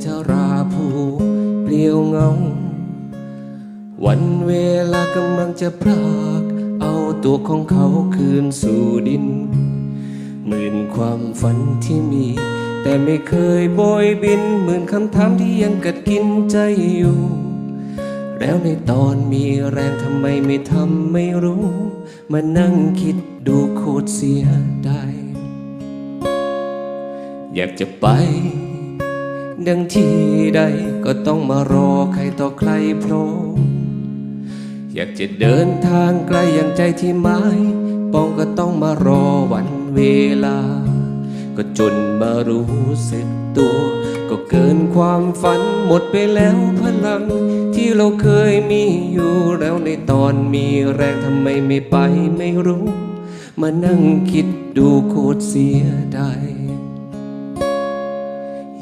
าจากใจเจ้าราผู้เปลี่ยวเงา วันเวลากำลังจะพรากเอาตัวของเขาคืนสู่ดินหมื่นความฝันที่มี แต่ไม่เคยโบยบินหมื่นคำถามที่ยังกัดกินใจอยู่ แล้วในตอนมีแรงทำไมไม่ทำไม่รู้ มานั่งคิดดูโคตรเสียดายอยากจะไป ดังที่ใดก็ต้องมารอใครต่อใครพร้อมอยากจะเดินทางไกลอย่างใจที่หมายปองก็ต้องมารอวันเวลา ก็จนมารู้สึกตัว ก็เกินความฝันหมดไปแล้วพลัง ที่เราเคยมีอยู่แล้วในตอนมีแรงทำไมไม่ไปไม่รู้ มานั่งคิดดูโคตรเสียดาย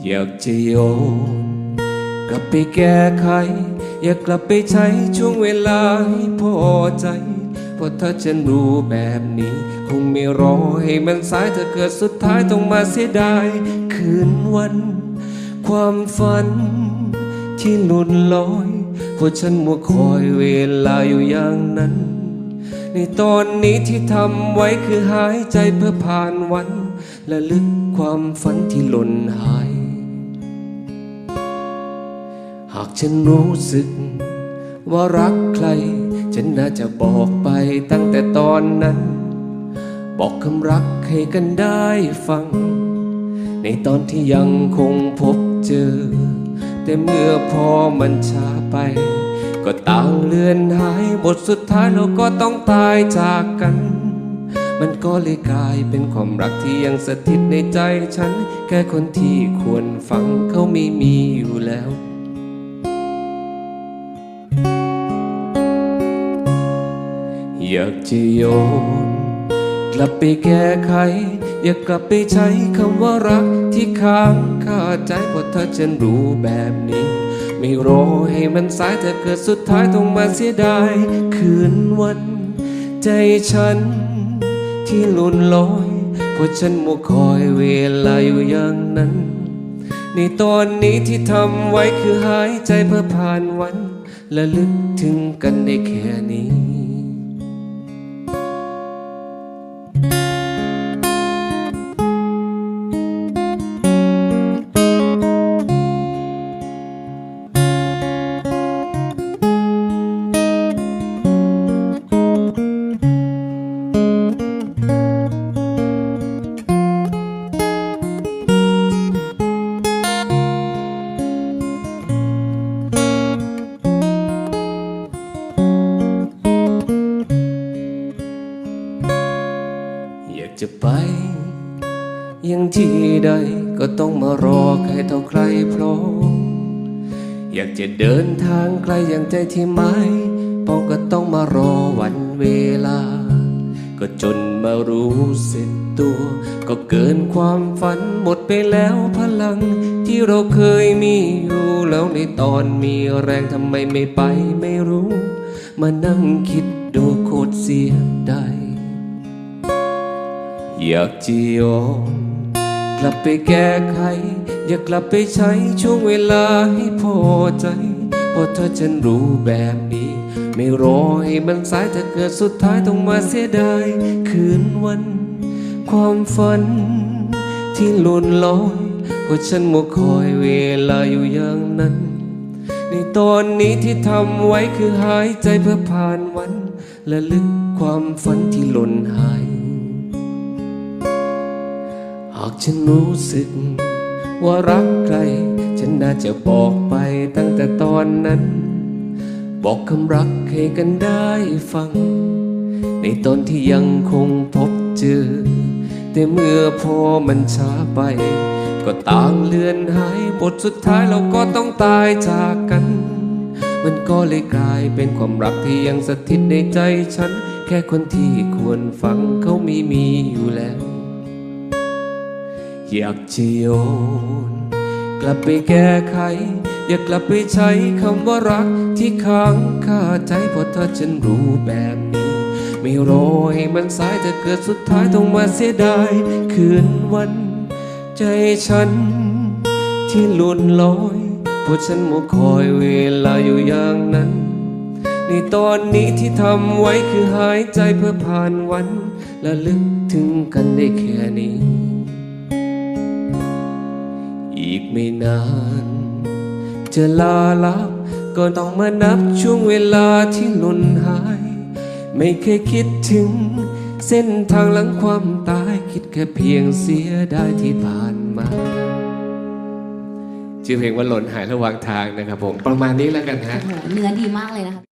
อยากจะโยน กลับไปแก้ไข อยากกลับไปใช้ช่วงเวลาให้พอใจ เพราะถ้าฉันรู้แบบนี้ คงไม่รอให้มันสายถ้าเกิดสุดท้ายต้องมาเสียดายคืนวัน ความฝันที่หลุดลอยเพราะฉันมัวคอยเวลาอยู่อย่างนั้น ในตอนนี้ที่ทำไว้คือหายใจเพื่อผ่านวันและลึกความฝันที่หล่นหายากฉันรู้สึก ว่ารักใคร ฉันน่าจะบอกไปตั้งแต่ตอนนั้น บอกคำรักให้กันได้ฟัง ในตอนที่ยังคงพบเจอ แต่เมื่อพอมันช้าไป ก็ต่างเลือนหายบทสุดท้ายเราก็ต้องตายจากกันมันก็เลยกลายเป็นความรักที่ยังสถิตในใจฉัน แค่คนที่ควรฟังเขาไม่มีอยู่แล้ว อยากจะโยน กลับไปแก้ไข อยากกลับไปใช้คำว่ารักที่ค้างคาใจเพราะถ้าฉันรู้แบบนี้ ไม่รอให้มันสายถ้าเกิดสุดท้ายต้องมาเสียดาย คืนวัน ใจฉัน ที่หลุนลอยเพราะฉันมัวคอยเวลาอยู่อย่างนั้น ในตอนนี้ที่ทำไว้คือหายใจเพื่อผ่านวันและลึกถึงกันได้แค่นี้ จะไป ยังที่ใดก็ต้องมารอใครเท่าใครพร้อมอยากจะเดินทางไกลอย่างใจที่หมายปอก็ต้องมารอวันเวลา ก็จนมารู้สึกตัว ก็เกินความฝันหมดไปแล้วพลัง ที่เราเคยมีอยู่ แล้วในตอนมีแรงทำไมไม่ไปไม่รู้ มานั่งคิดดูโคตรเสียดาย อยากจะยอมกลับไปแก้ไข อยากกลับไปใช้ช่วงเวลาให้พอใจเพราะถ้าฉันรู้แบบนี้ ไม่รอให้มันสายถ้าเกิดสุดท้ายต้องมาเสียดายคืนวัน ความฝัน ที่หล่นลอยเพราะฉันมัวคอยเวลาอยู่อย่างนั้น ในตอนนี้ที่ทำไว้คือหายใจเพื่อผ่านวันและลึกความฝันที่หล่นหายากฉันรู้สึก ว่ารักใคร ฉันน่าจะบอกไปตั้งแต่ตอนนั้น บอกคำรักให้กันได้ฟัง ในตอนที่ยังคงพบเจอ แต่เมื่อพอมันช้าไป ก็ต่างเลือนหายบทสุดท้ายเราก็ต้องตายจากกัน มันก็เลยกลายเป็นความรักที่ยังสถิตในใจฉัน แค่คนที่ควรฟังเขาไม่มีอยู่แล้ว อยากจะโยน กลับไปแก้ไข อยากกลับไปใช้คำว่ารักที่ค้างคาใจเพราะถ้าฉันรู้แบบนี้ ไม่รอให้มันสายจะเกิดสุดท้ายต้องมาเสียดายคืนวัน ใจฉัน ที่หลุดลอยเพราะฉันมัวคอยเวลาอยู่อย่างนั้นในตอนนี้ที่ทำไว้คือหายใจเพื่อผ่านวัน และลึกถึงกันได้แค่นี้ อีกไม่นาน จะลาลับก็ต้องมานับช่วงเวลาที่หล่นหาย ไม่เคยคิดถึง เส้นทางหลังความตายคิดแค่เพียงเสียได้ที่ผ่านมาชื่อเพลงว่าหล่นหายระหว่างทางนะครับผม ประมาณนี้แล้วกันฮะ โอ้โหเนื้อดีมากเลยนะคะ